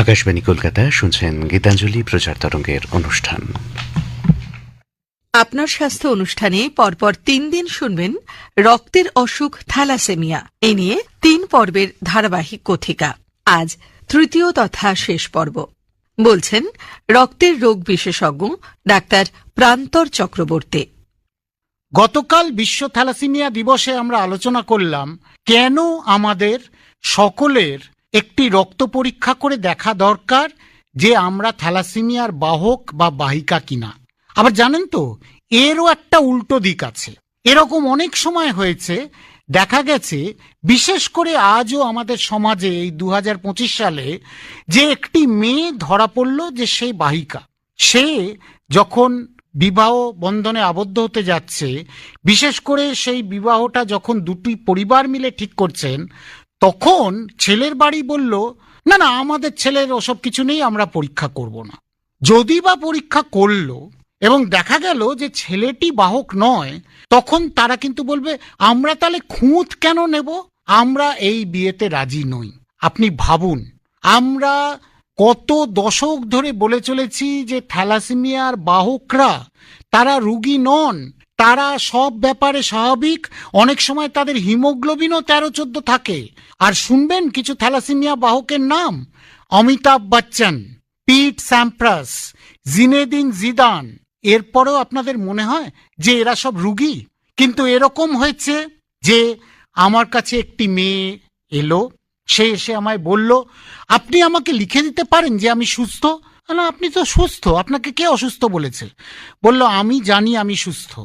আকাশবাণী কলকাতা শুনছেন গীতাঞ্জলি প্রচার তরঙ্গের অনুষ্ঠান। আপনার স্বাস্থ্য অনুষ্ঠানে পরপর তিন দিন শুনবেন রক্তের অসুখ থ্যালাসেমিয়া। এ নিয়ে তিন পর্বের ধারাবাহিক কথিকা। আজ তৃতীয় তথা শেষ পর্ব। বলছেন রক্তের রোগ বিশেষজ্ঞ ডাক্তার প্রান্তর চক্রবর্তী। গতকাল বিশ্ব থ্যালাসিমিয়া দিবসে আমরা আলোচনা করলাম কেন আমাদের সকলের একটি রক্ত পরীক্ষা করে দেখা দরকার যে আমরা থ্যালাসিমিয়ার বাহক বা বাহিকা কিনা। আবার জানেন তো, এরও একটা উল্টো দিক আছে। এরকম অনেক সময় হয়েছে, দেখা গেছে, বিশেষ করে আজও আমাদের সমাজে এই দু হাজার পঁচিশ সালে যে একটি মেয়ে ধরা পড়ল যে সেই বাহিকা। সে যখন বিবাহ বন্ধনে আবদ্ধ হতে যাচ্ছে, বিশেষ করে সেই বিবাহটা যখন দুটি পরিবার মিলে ঠিক করছেন তখন ছেলের বাড়ি বলল, না না, আমাদের ছেলের ওসব কিছু নেই আমরা পরীক্ষা করব না। যদি বা পরীক্ষা করল এবং দেখা গেল যে ছেলেটি বাহক নয়, তখন তারা কিন্তু বলবে, আমরা তাহলে খুঁত কেন নেব? আমরা এই বিয়েতে রাজি নই। আপনি ভাবুন, আমরা কত দশক ধরে বলে চলেছি যে থ্যালাসেমিয়ার বাহকরা তারা রুগী নন তারা সব ব্যাপারে স্বাভাবিক। অনেক সময় তাদের হিমোগ্লোবিনও তেরো চোদ্দ থাকে। আর শুনবেন কিছু থ্যালাসেমিয়া বাহকের নাম। Amitabh Bachchan, Pete Sampras, Zinedine Zidane. এরপরেও আপনাদের মনে হয় যে এরা সব রুগী? কিন্তু এরকম হয়েছে যে আমার কাছে একটি মেয়ে এলো। সে এসে আমায় বলল, আপনি আমাকে লিখে দিতে পারেন যে আমি সুস্থ? না, আপনি তো সুস্থ। আপনাকে কে অসুস্থ বলেছে? বলল, আমি জানি আমি সুস্থ।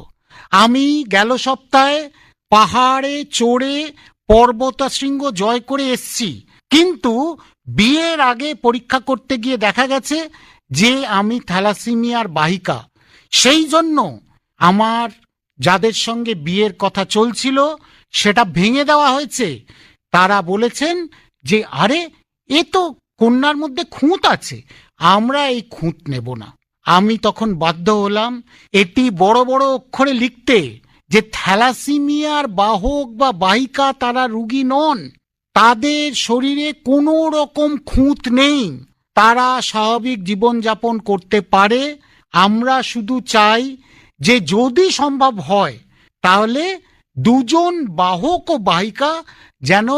আমি গেল সপ্তাহে পাহাড়ে, চড়ে, পর্বতাশৃঙ্গ জয় করে এসছি। কিন্তু বিয়ের আগে পরীক্ষা করতে গিয়ে দেখা গেছে যে আমি থ্যালাসিমিয়ার বাহিকা। সেই জন্য আমার যাদের সঙ্গে বিয়ের কথা চলছিল, সেটা ভেঙে দেওয়া হয়েছে। তারা বলেছেন যে, আরে, এ তো কন্যার মধ্যে খুঁত আছে, আমরা এই খুঁত নেব না। আমি তখন বাধ্য হলাম এটি বড় বড় অক্ষরে লিখতে যে থ্যালাসিমিয়ার বাহক বা বাহিকা তারা রুগী নন। তাদের শরীরে কোনো রকম খুঁত নেই। তারা স্বাভাবিক জীবনযাপন করতে পারে। আমরা শুধু চাই যে যদি সম্ভব হয়, তাহলে দুজন বাহক ও বাহিকা যেন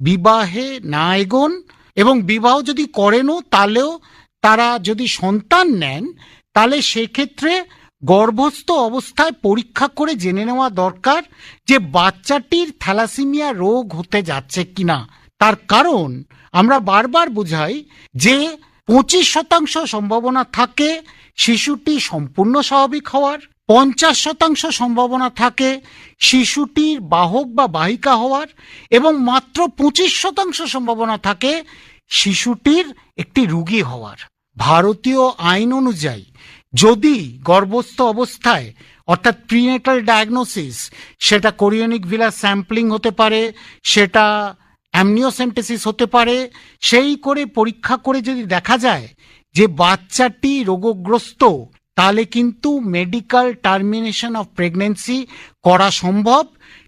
বিবাহে না এগোন এবং বিবাহ যদি করেনও, তাহলেও তারা যদি সন্তান নেন, তাহলে সেক্ষেত্রে গর্ভস্থ অবস্থায় পরীক্ষা করে জেনে নেওয়া দরকার যে বাচ্চাটির থ্যালাসিমিয়া রোগ হতে যাচ্ছে কিনা। তার কারণ আমরা বারবার বোঝাই যে পঁচিশ শতাংশ সম্ভাবনা থাকে শিশুটি সম্পূর্ণ স্বাভাবিক হওয়ার, পঞ্চাশ শতাংশ সম্ভাবনা থাকে শিশুটির বাহক বা বাহিকা হওয়ার এবং মাত্র পঁচিশ শতাংশ সম্ভাবনা থাকে শিশুটির একটি রুগী হওয়ার। ভারতীয় আইন অনুযায়ী যদি গর্ভস্থ অবস্থায়, অর্থাৎ প্রিনেটাল ডায়াগনোসিস সেটা কোরিয়নিক ভিলা স্যাম্পলিং হতে পারে, সেটা অ্যামনিওসেন্টেসিস হতে পারে, সেই করে পরীক্ষা করে যদি দেখা যায় যে বাচ্চাটি রোগগ্রস্ত, তাহলে কিন্তু মেডিকেল টার্মিনেশন অফ প্রেগনেন্সি করা সম্ভব।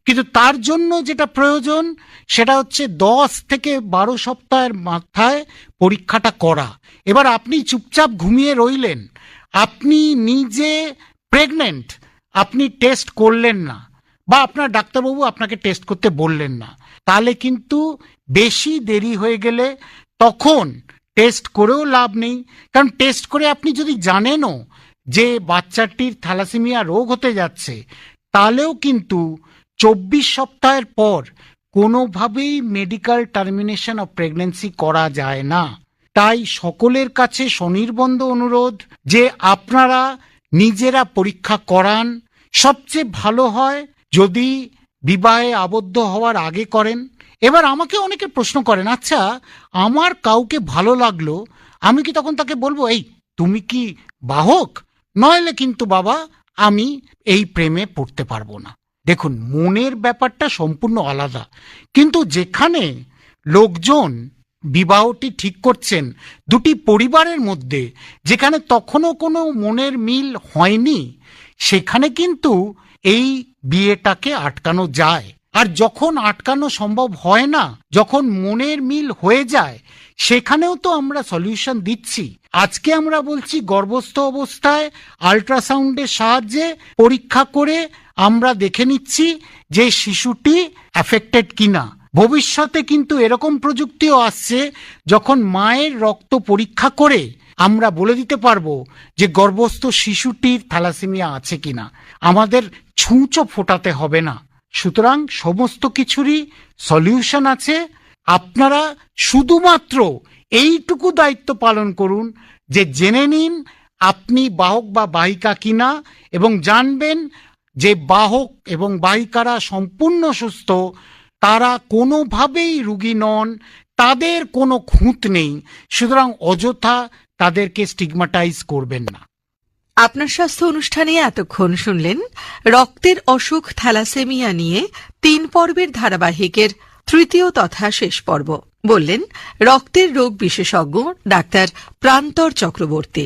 কিন্তু তার জন্য যেটা প্রয়োজন, সেটা হচ্ছে দশ থেকে বারো সপ্তাহের মাথায় পরীক্ষাটা করা। এবার আপনি চুপচাপ ঘুমিয়ে রইলেন। আপনি নিজে প্রেগনেন্ট আপনি টেস্ট করলেন না বা আপনার ডাক্তারবাবু আপনাকে টেস্ট করতে বললেন না। তাহলে কিন্তু বেশি দেরি হয়ে গেলে তখন টেস্ট করেও লাভ নেই। কারণ টেস্ট করে আপনি যদি জানেনও যে বাচ্চাটির থ্যালাসেমিয়া রোগ হতে যাচ্ছে, তাহলেও কিন্তু চব্বিশ সপ্তাহের পর কোনোভাবেই মেডিকেল টার্মিনেশন অফ প্রেগনেন্সি করা যায় না। তাই সকলের কাছে স্বনির্বন্ধ অনুরোধ যে আপনারা নিজেরা পরীক্ষা করান। সবচেয়ে ভালো হয় যদি বিবাহে আবদ্ধ হওয়ার আগে করেন। এবার আমাকে অনেকে প্রশ্ন করেন আচ্ছা আমার কাউকে ভালো লাগল, আমি কি তখন তাকে বলব, এই, তুমি কি বাহক? নইলে কিন্তু বাবা, আমি এই প্রেমে পড়তে পারব না। দেখুন, মনের ব্যাপারটা সম্পূর্ণ আলাদা। কিন্তু যেখানে লোকজন বিবাহটি ঠিক করছেন, দুটি পরিবারের মধ্যে, যেখানে তখনও কোনো মনের মিল হয়নি, সেখানে কিন্তু এই বিয়েটাকে আটকানো যায়। আর যখন আটকানো সম্ভব হয় না, যখন মনের মিল হয়ে যায়, সেখানেও তো আমরা সলিউশন দিচ্ছি। আজকে আমরা বলছি গর্ভস্থ অবস্থায় আল্ট্রাসাউন্ডের সাহায্যে পরীক্ষা করে আমরা দেখে নিচ্ছি যে শিশুটি অ্যাফেক্টেড কিনা। ভবিষ্যতে কিন্তু এরকম প্রযুক্তিও আসছে, যখন মায়ের রক্ত পরীক্ষা করে আমরা বলে দিতে পারব যে গর্ভস্থ শিশুটির থ্যালাসেমিয়া আছে কিনা। আমাদের ছুঁচো ফোটাতে হবে না। সুতরাং সমস্ত কিছুরই সলিউশন আছে। আপনারা শুধুমাত্র এইটুকু দায়িত্ব পালন করুন যে জেনে নিন আপনি বাহক বা বাহিকা কিনা এবং জানবেন যে বাহক এবং বাহিকারা সম্পূর্ণ সুস্থ, তারা কোনোভাবেই রুগী নন, তাদের কোনো খুঁত নেই, সুতরাং অযথা তাদেরকে স্টিগমাটাইজ করবেন না। আপনার স্বাস্থ্য অনুষ্ঠানে এতক্ষণ শুনলেন রক্তের অসুখ থ্যালাসেমিয়া নিয়ে তিন পর্বের ধারাবাহিকের তৃতীয় তথা শেষ পর্ব। বললেন রক্তের রোগ বিশেষজ্ঞ ডাক্তার প্রান্তর চক্রবর্তী।